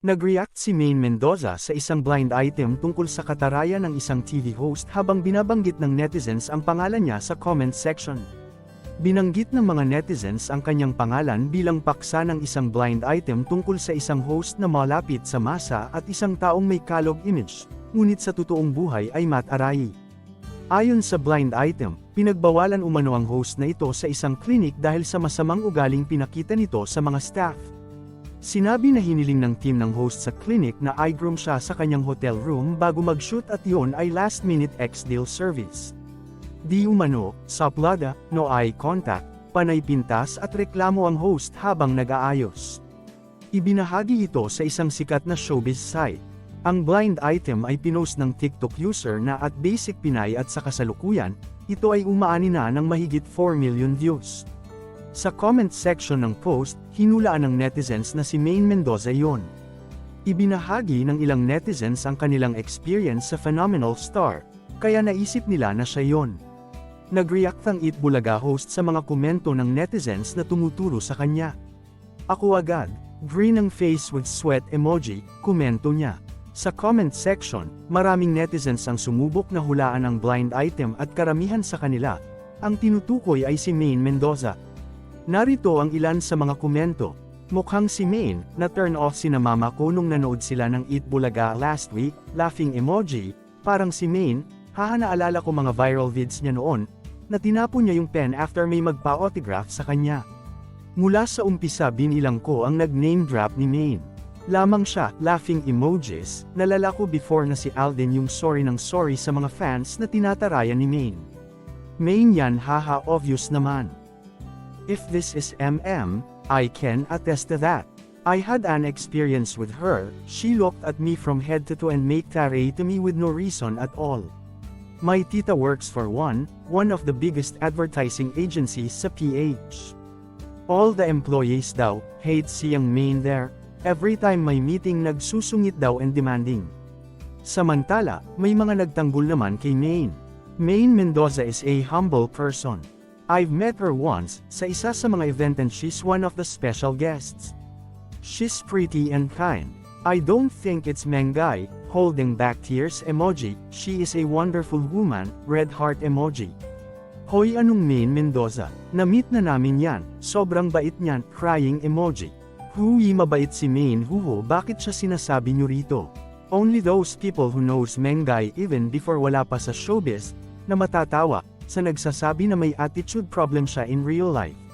Nag-react si Maine Mendoza sa isang blind item tungkol sa katarayan ng isang TV host habang binabanggit ng netizens ang pangalan niya sa comment section. Binanggit ng mga netizens ang kanyang pangalan bilang paksa ng isang blind item tungkol sa isang host na malapit sa masa at isang taong may kalog image, ngunit sa totoong buhay ay Matt Arayi. Ayon sa blind item, pinagbawalan umano ang host na ito sa isang clinic dahil sa masamang ugaling pinakita nito sa mga staff. Sinabi na hiniling ng team ng host sa clinic na i-groom siya sa kanyang hotel room bago mag-shoot at yon ay last-minute ex-deal service. Di umano, saplada, no eye contact, panay pintas at reklamo ang host habang nag-aayos. Ibinahagi ito sa isang sikat na showbiz site. Ang blind item ay pinost ng TikTok user na at Basic Pinay at sa kasalukuyan, ito ay umaani na ng mahigit 4 million views. Sa comment section ng post, hinulaan ng netizens na si Maine Mendoza yon. Ibinahagi ng ilang netizens ang kanilang experience sa phenomenal star, kaya naisip nila na siya yon. Nag-react ang Eat Bulaga host sa mga komento ng netizens na tumuturo sa kanya. Ako agad, green ang face with sweat emoji, komento niya. Sa comment section, maraming netizens ang sumubok na hulaan ang blind item at karamihan sa kanila, ang tinutukoy ay si Maine Mendoza. Narito ang ilan sa mga komento. Mukhang si Maine, na turn off si na mama ko nung nanood sila ng Eat Bulaga last week, laughing emoji, parang si Maine, haha naalala ko mga viral vids niya noon, na tinapon niya yung pen after may magpa-autograph sa kanya. Mula sa umpisa binilang ko ang nag-name drop ni Maine. Lamang siya, laughing emojis, nalala ko before na si Alden yung sorry ng sorry sa mga fans na tinatarayan ni Maine. Maine yan haha obvious naman. If this is MM, I can attest to that. I had an experience with her, she looked at me from head to toe and made tare to me with no reason at all. My tita works for one, one of the biggest advertising agencies sa PH. All the employees daw, hate siyang main there, every time may meeting nagsusungit daw and demanding. Samantala, may mga nagtanggol naman kay Maine. Maine Mendoza is a humble person. I've met her once, sa isa sa mga event and she's one of the special guests. She's pretty and kind. I don't think it's Mengay, holding back tears emoji, she is a wonderful woman, red heart emoji. Hoy anong Maine Mendoza, na-meet na namin yan, sobrang bait niyan, crying emoji. Huy mabait si Maine huho bakit siya sinasabi niyo rito? Only those people who knows Mengay even before wala pa sa showbiz, na matatawa, sa nagsasabi na may attitude problem siya in real life.